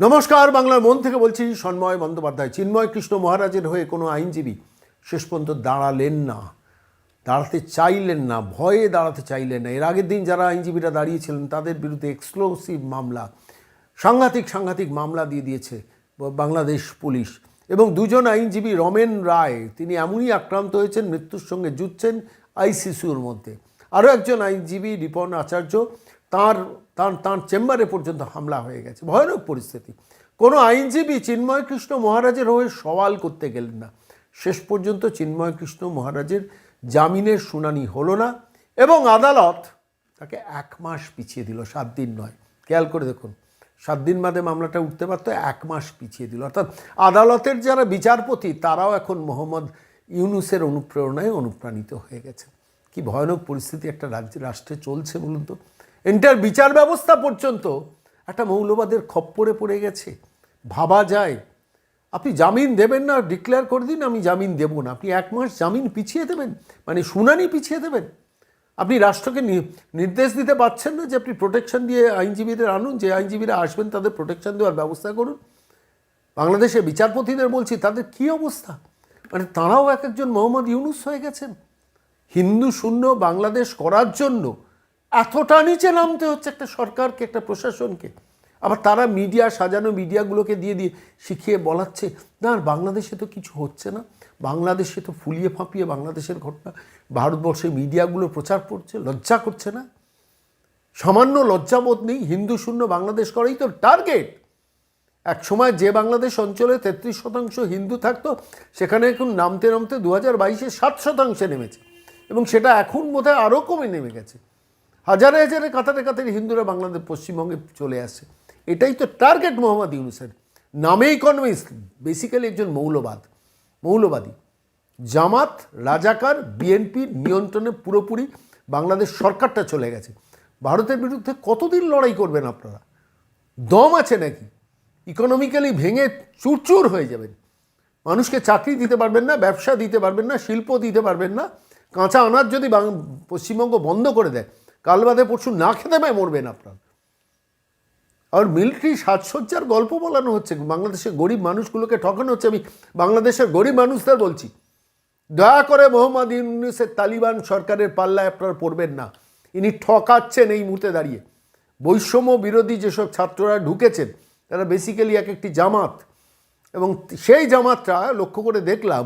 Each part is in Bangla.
নমস্কার, বাংলার মন থেকে বলছি সন্ময় বন্দ্যোপাধ্যায়। চিন্ময় কৃষ্ণ মহারাজের হয়ে কোনো আইনজীবী শেষ পর্যন্ত দাঁড়ালেন না, দাঁড়াতে চাইলেন না, ভয়ে দাঁড়াতে চাইলেন না। এর আগের দিন যারা আইনজীবীরা দাঁড়িয়েছিলেন, তাদের বিরুদ্ধে এক্সক্লুসিভ মামলা, সাংঘাতিক সাংঘাতিক মামলা দিয়ে দিয়েছে বাংলাদেশ পুলিশ। এবং দুজন আইনজীবী, রমেন রায়, তিনি এমনই আক্রান্ত হয়েছেন, মৃত্যুর সঙ্গে যুদ্ধছেন আইসিসিউর মধ্যে। আরও একজন আইনজীবী, রিপন আচার্য তার তার, তাঁর চেম্বারে পর্যন্ত হামলা হয়ে গেছে। ভয়ানক পরিস্থিতি। কোনো আইনজীবী চিন্ময় কৃষ্ণ মহারাজের হয়ে সওয়াল করতে গেলেন না। শেষ পর্যন্ত চিন্ময় কৃষ্ণ মহারাজের জামিনের শুনানি হলো না এবং আদালত তাকে এক মাস পিছিয়ে দিল, সাত দিন নয়। খেয়াল করে দেখুন, সাত দিন বাদে মামলাটা উঠতে পারতো, এক মাস পিছিয়ে দিল। অর্থাৎ আদালতের যারা বিচারপতি, তারাও এখন মোহাম্মদ ইউনুসের অনুপ্রেরণায় অনুপ্রাণিত হয়ে গেছে। কি ভয়ানক পরিস্থিতি একটা রাজ্য, রাষ্ট্রে চলছে বলুন তো। এন্টার বিচার ব্যবস্থা পর্যন্ত একটা মৌলবাদের খপ্পরে পড়ে গেছে। ভাবা যায়। আপনি জামিন দেবেন না ডিক্লেয়ার করে দিন, আমি জামিন দেব না। আপনি এক মাস জামিন পিছিয়ে দেবেন মানে শুনানি পিছিয়ে দেবেন। আপনি রাষ্ট্রকে নির্দেশ দিতে পারছেন না যে আপনি প্রোটেকশন দিয়ে আইনজীবীদের আনুন, যে আইনজীবীরা আসবেন তাদের প্রোটেকশন দেওয়ার ব্যবস্থা করুন। বাংলাদেশের বিচারপতিদের বলছি, তাদের কি অবস্থা? মানে তাঁরাও এক একজন মোহাম্মদ ইউনুস হয়ে গেছেন। হিন্দু শূন্য বাংলাদেশ করার জন্য এতটা নিচে নামতে হচ্ছে একটা সরকারকে, একটা প্রশাসনকে। আবার তারা মিডিয়া, সাজানো মিডিয়াগুলোকে দিয়ে দিয়ে শিখিয়ে বলাচ্ছে, না, আর বাংলাদেশে তো কিছু হচ্ছে না। বাংলাদেশে তো ফুলিয়ে ফাঁপিয়ে বাংলাদেশের ঘটনা। ভারতবর্ষে মিডিয়াগুলো প্রচার করছে, লজ্জা করছে না। সামান্য লজ্জাবোধ নেই, হিন্দু শূন্য বাংলাদেশ করাই তো টার্গেট। এক সময় যে বাংলাদেশ অঞ্চলে তেত্রিশ শতাংশ হিন্দু থাকতো, সেখানে এখন নামতে নামতে দু হাজার বাইশে সাত শতাংশে নেমেছে। এবং সেটা এখন বোধহয় আরও কমে নেমে গেছে। হাজারে হাজারে কাতারে কাতারে হিন্দুরা বাংলাদেশ পশ্চিমবঙ্গে চলে আসছে এটাই তো টার্গেট মোহাম্মদ ইউনুসের। নামে ইকোনমিস্ট বেসিক্যালি একজন মৌলবাদ, মৌলবাদী। জামাত, রাজাকার বিএনপির নিয়ন্ত্রণে পুরোপুরি বাংলাদেশ সরকারটা চলে গেছে। ভারতের বিরুদ্ধে কতদিন লড়াই করবেন আপনারা? দম আছে নাকি? ইকোনমিক্যালি ভেঙে চুরচুর হয়ে যাবেন। মানুষকে চাকরি দিতে পারবেন না, ব্যবসা দিতে পারবেন না, শিল্প দিতে পারবেন না। কাঁচা আনাজ যদি পশ্চিমবঙ্গ বন্ধ করে দেয় কাল বাদে পরশু না খেতে পায়, মরবেন আপনার। আর মিলিটারি সাজসজ্জার গল্প বলানো হচ্ছে, বাংলাদেশের গরিব মানুষগুলোকে ঠকানো হচ্ছে। আমি বাংলাদেশের গরিব মানুষদের বলছি, দয়া করে মোহাম্মদ ইউনুসের তালিবান সরকারের পাল্লায় আপনারা পড়বেন না। ইনি ঠকাচ্ছেন এই মুহূর্তে দাঁড়িয়ে। বৈষম্য বিরোধী যেসব ছাত্ররা ঢুকেছেন, তারা বেসিক্যালি এক একটি জামাত। এবং সেই জামাতটা লক্ষ্য করে দেখলাম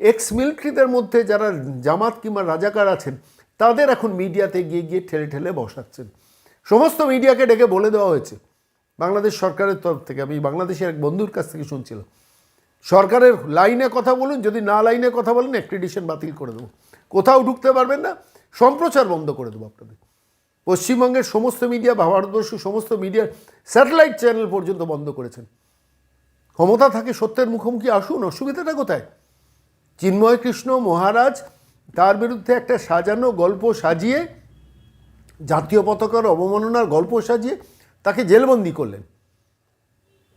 এক্স মিলিটারিদের মধ্যে যারা জামাত কিংবা রাজাকার আছেন তাদের এখন মিডিয়াতে গিয়ে গিয়ে ঠেলে ঠেলে বসাচ্ছেন। সমস্ত মিডিয়াকে ডেকে বলে দেওয়া হয়েছে। বাংলাদেশ সরকারের তরফ থেকে, আমি বাংলাদেশের এক বন্ধুর কাছ থেকে শুনছিলাম। সরকারের লাইনে কথা বলুন, যদি না লাইনে কথা বলেন অ্যাক্রিডিশন বাতিল করে দেবো। কোথাও ঢুকতে পারবেন না, সম্প্রচার বন্ধ করে দেবো আপনাদের। পশ্চিমবঙ্গের সমস্ত মিডিয়া বা ভারতবর্ষের সমস্ত মিডিয়ার স্যাটেলাইট চ্যানেল পর্যন্ত বন্ধ করেছেন। ক্ষমতা থাকে সত্যের মুখোমুখি, আসুন, অসুবিধাটা কোথায়? চিন্ময় কৃষ্ণ, মহারাজ তার বিরুদ্ধে একটা সাজানো গল্প সাজিয়ে, জাতীয় পতাকার অবমাননার গল্প সাজিয়ে তাকে জেলবন্দি করলেন।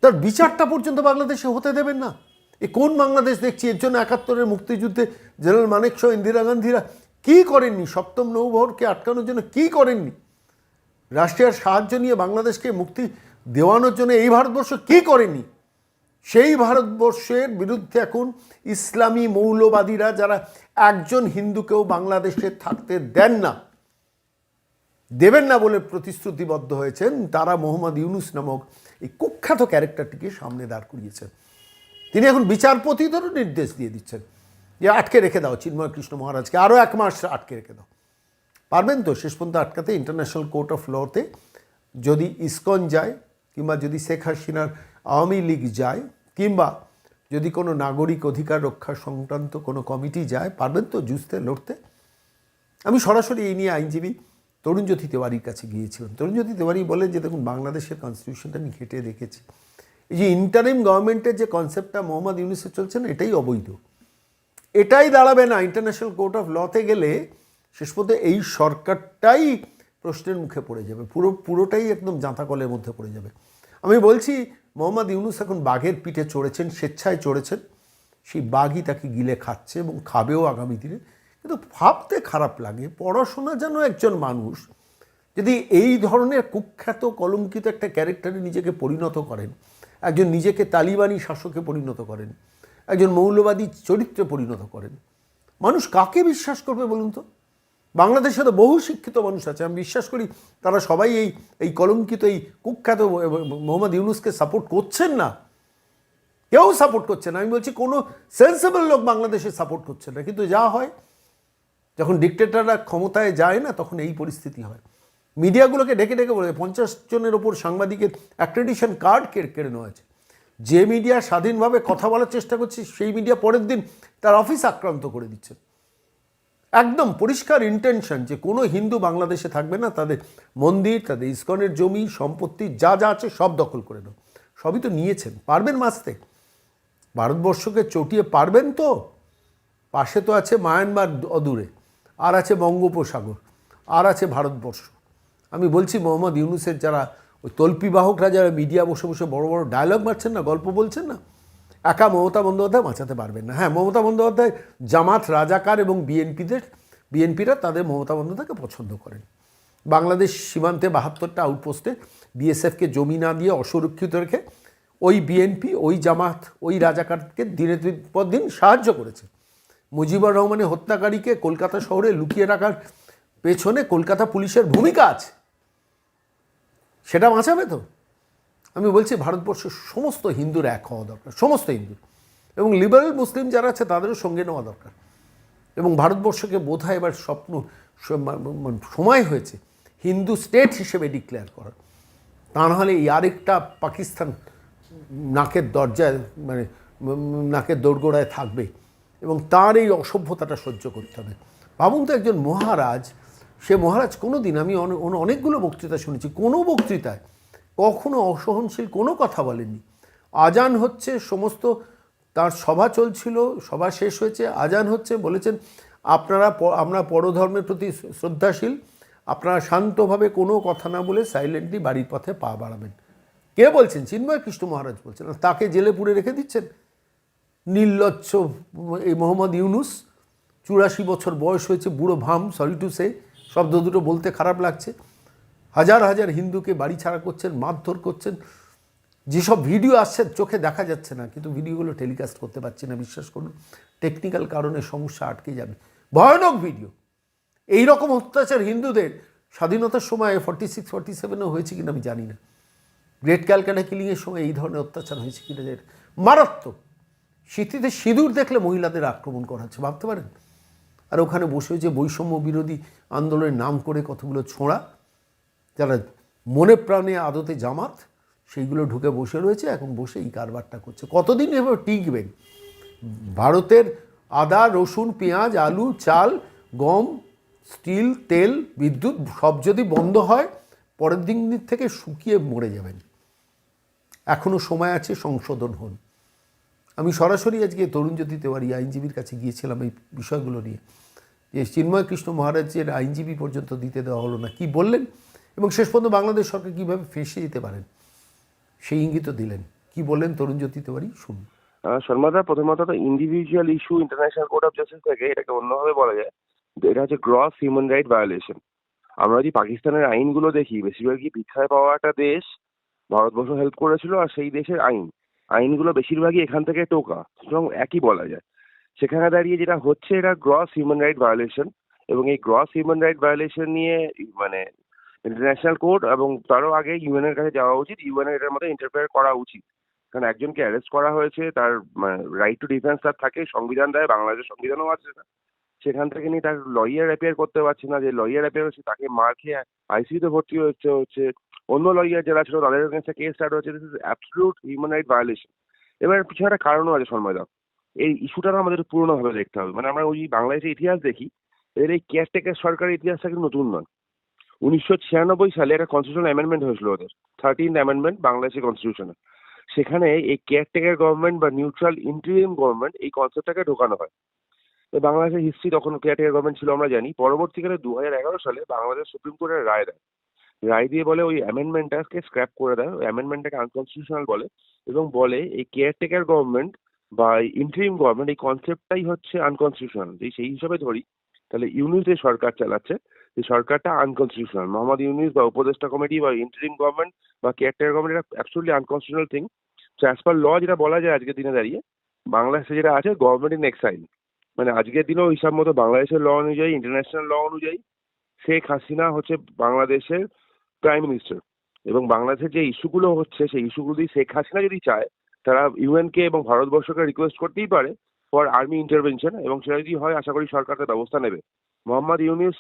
তার বিচারটা পর্যন্ত বাংলাদেশে হতে দেবেন না। এ কোন বাংলাদেশ দেখছি? এর জন্য একাত্তরের মুক্তিযুদ্ধে জেনারেল মানেক শাহ, ইন্দিরা গান্ধীরা কী করেননি? সপ্তম নৌবহরকে আটকানোর জন্য কী করেননি? রাশিয়ার সাহায্য নিয়ে বাংলাদেশকে মুক্তি দেওয়ানোর জন্য এই ভারতবর্ষ কী করেনি? সেই ভারতবর্ষের বিরুদ্ধে এখন ইসলামী মৌলবাদীরা যারা একজন হিন্দুকেও বাংলাদেশে থাকতে দেন না, দেবেন না বলে প্রতিশ্রুতিবদ্ধ হয়েছেন, তারা মোহাম্মদ ইউনুস নামক এই কুখ্যাত ক্যারেক্টারটিকে সামনে দাঁড় করিয়েছেন। তিনি এখন বিচারপতিদেরও নির্দেশ দিয়ে দিচ্ছেন যে আটকে রেখে দাও চিন্ময় কৃষ্ণ মহারাজকে, আরও এক মাস আটকে রেখে দাও। পারবেন তো শেষ পর্যন্ত আটকাতে? ইন্টারন্যাশনাল কোর্ট অফ লতে যদি ইসকন যায় কিংবা যদি শেখ হাসিনার আওয়ামী লীগ যায় কিংবা যদি কোনো নাগরিক অধিকার রক্ষা সংক্রান্ত কোনো কমিটি যায়, পারবেন তো জুঝতে লড়তে। আমি সরাসরি এই নিয়ে আইনজীবী তরুণজ্যোতি তেওয়ারির কাছে গিয়েছিলাম। তরুণজ্যোতি তেওয়ারি বলেন যে, দেখুন, বাংলাদেশের কনস্টিটিউশনটা আমি ঘেটে দেখেছি। এই যে ইন্টারিম গভর্নমেন্টের যে কনসেপ্টটা মোহাম্মদ ইউনুসের চলছে না, এটাই অবৈধ। এটাই দাঁড়াবে না ইন্টারন্যাশনাল কোর্ট অফ লতে গেলে শেষ পর্যন্ত এই সরকারটাই প্রশ্নের মুখে পড়ে যাবে। পুরো, পুরোটাই একদম জাঁতাকলের মধ্যে পড়ে যাবে। আমি বলছি মোহাম্মদ ইউনুস এখন বাঘের পিঠে চড়েছেন, স্বেচ্ছায় চড়েছেন। সেই বাঘই তাকে গিলে খাচ্ছে এবং খাবেও আগামী দিনে। কিন্তু ভাবতে খারাপ লাগে, পড়াশোনা যেন একজন মানুষ যদি এই ধরনের কুখ্যাত, কলঙ্কিত একটা ক্যারেক্টারে নিজেকে পরিণত করেন, একজন নিজেকে তালিবানি শাসকে পরিণত করেন, একজন মৌলবাদী চরিত্রে পরিণত করেন, মানুষ কাকে বিশ্বাস করবে বলুন তো? বাংলাদেশে তো বহু শিক্ষিত মানুষ আছে। আমি বিশ্বাস করি তারা সবাই এই এই কলঙ্কিত, এই কুখ্যাত মোহাম্মদ ইউনুসকে সাপোর্ট করছেন না। কেউ সাপোর্ট করছে না। আমি বলছি কোনো সেন্সেবল লোক বাংলাদেশে সাপোর্ট করছে না। কিন্তু যা হয়, যখন ডিকটেটাররা ক্ষমতায় যায় না, তখন এই পরিস্থিতি হয়। মিডিয়াগুলোকে ডেকে ডেকে বলে, পঞ্চাশ জনের ওপর সাংবাদিকের অ্যাক্রেডিশন কার্ড কেড়ে নেওয়া আছে যে মিডিয়া স্বাধীনভাবে কথা বলার চেষ্টা করছে, সেই মিডিয়া পরের দিন তার অফিস আক্রান্ত করে দিচ্ছে। একদম পরিষ্কার ইন্টেনশন যে কোনো হিন্দু বাংলাদেশে থাকবে না, তাদের মন্দির, তাদের ইস্কনের জমি, সম্পত্তি, যা যা আছে সব দখল করে নাও। সবই তো নিয়েছেন। পারবেন মাসতে ভারতবর্ষকে চটিয়ে পারবেন তো? পাশে তো আছে মায়ানমার অদূরে, আর আছে বঙ্গোপসাগর, আর আছে ভারতবর্ষ। আমি বলছি, মোহাম্মদ ইউনুসের যারা ওই তল্পিবাহকরা যারা মিডিয়া বসে বসে বড় বড় ডায়লগ মারছেন না, গল্প বলছেন না? একা মমতা বন্দ্যোপাধ্যায় বাঁচাতে পারবেন না। হ্যাঁ মমতা বন্দ্যোপাধ্যায় জামাত, রাজাকার এবং বিএনপিদের, বিএনপিরা তাদের মমতা বন্দ্যোপাধ্যায়কে পছন্দ করেন। বাংলাদেশ সীমান্তে বাহাত্তরটা আউটপোস্টে বিএসএফকে জমি না দিয়ে অসুরক্ষিত রেখে ওই বিএনপি, ওই জামাত, ওই রাজাকারকে দিনের পর দিন সাহায্য করেছে। মুজিবুর রহমানের হত্যাকারীকে কলকাতা শহরে লুকিয়ে রাখার পেছনে কলকাতা পুলিশের ভূমিকা আছে। সেটা বাঁচাবে তো? আমি বলছি ভারতবর্ষের সমস্ত হিন্দুর এক হওয়া দরকার, সমস্ত হিন্দু। এবং লিবারেল মুসলিম যারা আছে, তাদেরও সঙ্গে নেওয়া দরকার। এবং ভারতবর্ষকে বোধহয় এবার স্বপ্ন সময় হয়েছে হিন্দু স্টেট হিসেবে ডিক্লেয়ার করার। তা নাহলে আরেকটা পাকিস্তান নাকের দরজায় মানে নাকের দোরগোড়ায় থাকবে এবং তার এই অসভ্যতাটা সহ্য করতে হবে। ভাবুন তো একজন মহারাজ, সে মহারাজ কোনো দিন আমি অনেকগুলো বক্তৃতা শুনেছি, কোনো বক্তৃতায় কখনো অসহনশীল কোনো কথা বলেননি। আজান হচ্ছে সমস্ত তার সভা চলছিল, সভা শেষ হয়েছে, আজান হচ্ছে, বলেছেন, আপনারা আমরা পরধর্মের প্রতি শ্রদ্ধাশীল, আপনারা শান্তভাবে কোনো কথা না বলে সাইলেন্টলি বাড়ির পথে পা বাড়াবেন। কে বলছেন? চিন্ময় কৃষ্ণ মহারাজ বলছেন। তাকে জেলে পুরে রেখে দিচ্ছেন? নির্লজ্জ এই মোহাম্মদ ইউনুস, চুরাশি বছর বয়স হয়েছে, বুড়ো ভাম, সরি টু সে, শব্দ দুটো বলতে খারাপ লাগছে। হাজার হাজার হিন্দুকে বাড়ি ছাড়া করছেন, মারধর করছেন। যেসব ভিডিও আসছে, চোখে দেখা যাচ্ছে না, কিন্তু ভিডিওগুলো টেলিকাস্ট করতে পারছি না, বিশ্বাস করুন। টেকনিক্যাল কারণে সমস্যা আটকে যাবে। ভয়ানক ভিডিও। এই রকম অত্যাচার হিন্দুদের স্বাধীনতার সময় ফর্টি সিক্স ফর্টি সেভেনেও হয়েছে কিনা আমি জানি না। গ্রেট ক্যালকাটা কিলিংয়ের সময় এই ধরনের অত্যাচার হয়েছে কিনা মারাত্মক। স্মৃতিতে সিঁদুর দেখলে মহিলাদের আক্রমণ করা হচ্ছে, ভাবতে পারেন? আর ওখানে বসে যে বৈষম্য বিরোধী আন্দোলনের নাম করে কতগুলো ছোঁড়া যারা মনে প্রাণে আদতে জামাত, সেইগুলো ঢুকে বসে রয়েছে, এখন বসে এই কারবারটা করছে। কতদিন এভাবে টিকবেন? ভারতের আদা, রসুন, পেঁয়াজ, আলু, চাল, গম, স্টিল, তেল, বিদ্যুৎ সব যদি বন্ধ হয়, পরের দিন থেকে শুকিয়ে মরে যাবেন। এখনও সময় আছে, সংশোধন হন। আমি সরাসরি আজকে তরুণজ্যোতি তেওয়ারি, আইনজীবীর কাছে গিয়েছিলাম এই বিষয়গুলো নিয়ে। যে চিন্ময় কৃষ্ণ মহারাজের আইনজীবী পর্যন্ত দিতে দেওয়া হলো না। কি বললেন? এবং শেষ পর্যন্ত বাংলাদেশ সরকার কীভাবে ফেসে যেতে পারেন সেই ইঙ্গিত দিলেন। কি বললেন তরুণজ্যোতি তেওয়ারি শুনুন। শর্মাদা, প্রথমত তো individual issue international court of justice থেকে এটাকে অন্যভাবে বলা যায় এটা হচ্ছে গ্রস হিউম্যান রাইট ভায়োলেশন আমরা যদি পাকিস্তানের আইনগুলো দেখি বেশিরভাগই ভিক্ষায় পাওয়া একটা দেশ ভারতবর্ষ হেল্প করেছিল আর সেই দেশের আইন। আইনগুলো বেশিরভাগই এখান থেকে টোকা, সুতরাং একই বলা যায়। সেখানে দাঁড়িয়ে যেটা হচ্ছে এটা গ্রস হিউম্যান রাইট ভায়োলেশন এবং এই গ্রস হিউম্যান রাইট ভায়োলেশন নিয়ে মানে ইন্টারন্যাশনাল কোর্ট এবং তারও আগে ইউএন এর কাছে যাওয়া উচিত। ইউএনের এটার মধ্যে ইন্টারফেয়ার করা উচিত। কারণ একজনকে অ্যারেস্ট করা হয়েছে, তার রাইট টু ডিফেন্স তার থাকে, সংবিধান দেয়, বাংলাদেশের সংবিধানও আছে। না সেখান থেকে নিয়ে তার লয়ার অ্যাপিয়ার করতে পারছে না। যে লয়ার অ্যাপিয়ার হচ্ছে, তাকে মার খেয়ে আইসিইউতে ভর্তি হচ্ছে হচ্ছে, অন্য লয়ার যারা ছিল, তাদের কাছে কেস স্টার্ট হচ্ছে। This is absolute human right violation এবার পিছনে একটা কারণও আছে সন্ময়দা এই ইস্যুটা আমাদের পুরোনোভাবে দেখতে হবে। মানে আমরা ওই বাংলাদেশের ইতিহাস দেখি এদের এই কেয়ারটেকার সরকারের ইতিহাসটা কিন্তু নতুন নয়। উনিশশো ছিয়ানব্বই সালে একটা কনস্টিটিউশন অ্যামেন্ডমেন্ট হয়েছিল ওদের থার্টিন অ্যামেন্ডমেন্ট বাংলাদেশের কনস্টিটিউশনে সেখানে এই কেয়ারটেকার গভর্নমেন্ট বা নিউট্রাল ইন্টারিম গভর্নমেন্ট এই কনসেপ্টটাকে ঢোকানো হয়। বাংলাদেশের হিস্ট্রি তখন কেয়ারটেকার গভর্নমেন্ট ছিল আমরা জানি। পরবর্তীকালে দু হাজার এগারো সালে বাংলাদেশ সুপ্রিম কোর্টের রায় দেয়। রায় দিয়ে বলে ওই অ্যামেন্ডমেন্টটাকে স্ক্র্যাপ করে দেয়, ওই অ্যামেন্ডমেন্টটাকে আনকনস্টিটিউশনাল বলে এবং বলে এই কেয়ারটেকার গভর্নমেন্ট বা ইন্টারিম গভর্নমেন্ট এই কনসেপ্টটাই হচ্ছে আনকনস্টিটিউশনাল সেই হিসাবে ধরি, তাহলে ইউনিট সরকার চালাচ্ছে যে সরকারটা আনকনস্টিটিউশনাল মোহাম্মদ ইউনিস বা উপদেষ্টা কমিটি বা ইন্টারিম গভর্নমেন্ট বা কেয়ারটেকার গভর্নমেন্ট এটা অ্যাবসোলুটলি আনকনস্টিটিউশনাল থিং তো অ্যাজ পার ল যেটা বলা যায় আজকের দিনে দাঁড়িয়ে, বাংলাদেশে যেটা আছে গভর্নমেন্ট ইন এক্সাইল মানে আজকের দিনেও হিসাব মতো বাংলাদেশের ল অনুযায়ী ইন্টারন্যাশনাল ল অনুযায়ী, শেখ হাসিনা হচ্ছে বাংলাদেশের প্রাইম মিনিস্টার এবং বাংলাদেশের যে ইস্যুগুলো হচ্ছে, সেই ইস্যুগুলো যদি শেখ হাসিনা যদি চায়, তারা ইউএনকে এবং ভারতবর্ষকে রিকোয়েস্ট করতেই পারে ফর আর্মি ইন্টারভেনশন এবং সেটা যদি হয়, আশা করি সরকার ব্যবস্থা নেবে। মোহাম্মদ ইউনিস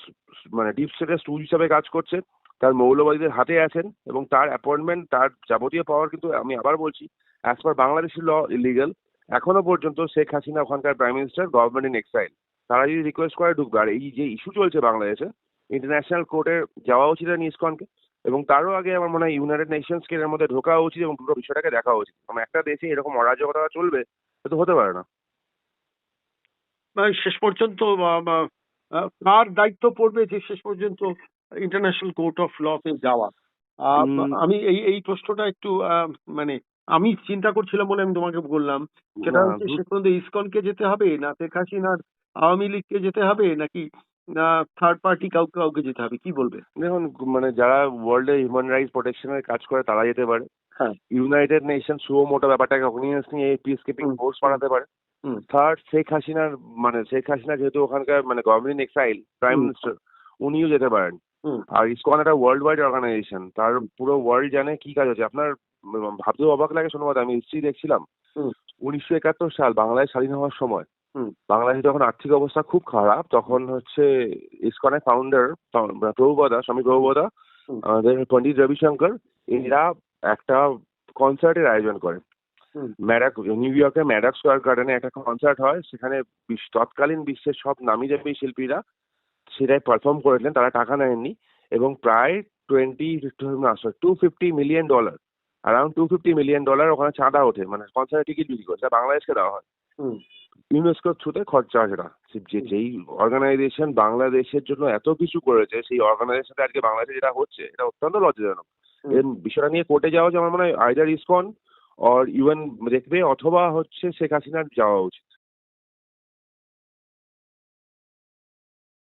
মানে ডিপ স্টেটের স্টুল হিসাবে কাজ করছে, তার মৌলবাদীদের হাতে আছেন এবং তার অ্যাপয়েন্টমেন্ট তার যাবতীয় পাওয়ার কিন্তু আমি আবার বলছি as per Bangladeshi law illegal এখনও পর্যন্ত শেখ হাসিনা ওখানকার prime minister government in exile তারা যদি রিকোয়েস্ট করে ঢুকবে, আর এই যে ইস্যু চলছে বাংলাদেশে ইন্টারন্যাশনাল কোর্টে যাওয়া উচিত ইসকনকে এবং তারও আগে আমার মনে হয় ইউনাইটেড নেশনসকে এর মধ্যে ঢোকা উচিত এবং পুরো বিষয়টাকে দেখা উচিত। কারণ একটা দেশে এরকম অরাজকতা চলবে তো হতে পারে না। মানে শেষ পর্যন্ত কার দায়িত্ব পড়বে যে শেষ পর্যন্ত ইন্টারন্যাশনাল কোর্ট অফ লতে যাওয়া। আমি এই এই প্রশ্নটা একটু মানে আমি চিন্তা করছিলাম বলে আমি তোমাকে বললাম। সেটা না, হচ্ছে শেষ পর্যন্ত ইসকনকে যেতে হবে না শেখ হাসিনার আওয়ামী লীগকে যেতে হবে নাকি থার্ড পার্টি কাউকে কাউকে যেতে হবে? কি বলবে? দেখুন মানে যারা ওয়ার্ল্ডে হিউম্যান রাইটস প্রোটেকশনের কাজ করে তারা যেতে পারে। ইউনাইটেড নেশন সুও মোটো ব্যাপারটাকে অগ্নিয়েন্স নিয়ে পিস কিপিং হুম, ফোর্স। পাঠাতে পারে। থার্ড শেখ হাসিনার মানে শেখ হাসিনা যেহেতু ওখানকার মানে গভর্নমেন্ট এক্সাইল প্রাইম মিনিস্টার উনিও যেতে পারেন আর ইসকন একটা ওয়ার্ল্ড ওয়াইড অর্গানাইজেশন তার পুরো ওয়ার্ল্ড জানে কি কাজ হচ্ছে আপনার ভাবতেও অবাক লাগে শোনো আমি হিস্ট্রি দেখছিলাম। উনিশশো একাত্তর সাল বাংলাদেশ স্বাধীন হওয়ার সময় হুম। বাংলাদেশে যখন আর্থিক অবস্থা খুব খারাপ তখন হচ্ছে ইসকনের ফাউন্ডার প্রভুবদা স্বামী প্রভুবদা। আমাদের পন্ডিত রবিশঙ্কর এরা একটা কনসার্টের আয়োজন করে। ম্যাডাক নিউ ইয়র্কের ম্যাডাক স্কোয়ার গার্ডেনে একটা কনসার্ট হয় সেখানে তৎকালীন বিশ্বের সব নামি দামি শিল্পীরা সেটাই পারফর্ম করেছিলেন তারা টাকা নেননি এবং প্রায় twenty two fifty million dollar around two fifty million dollar ওখানে চাঁদা ওঠে মানে কনসার্টের টিকিট বিক্রি করে সেটা বাংলাদেশকে দেওয়া হয়। হুম। ইউনেস্কোর থ্রুতে খরচা সেটা। যে যেই অর্গানাইজেশন বাংলাদেশের জন্য এত কিছু করেছে সেই অর্গানাইজেশনটা আজকে বাংলাদেশে যেটা হচ্ছে এটা অত্যন্ত লজ্জাজনক। বিষয়টা নিয়ে কোর্টে যাওয়া যে আমার মনে হয় আইদার ইসকন অর ইউএন দেখবে অথবা হচ্ছে শেখ হাসিনার যাওয়া উচিত।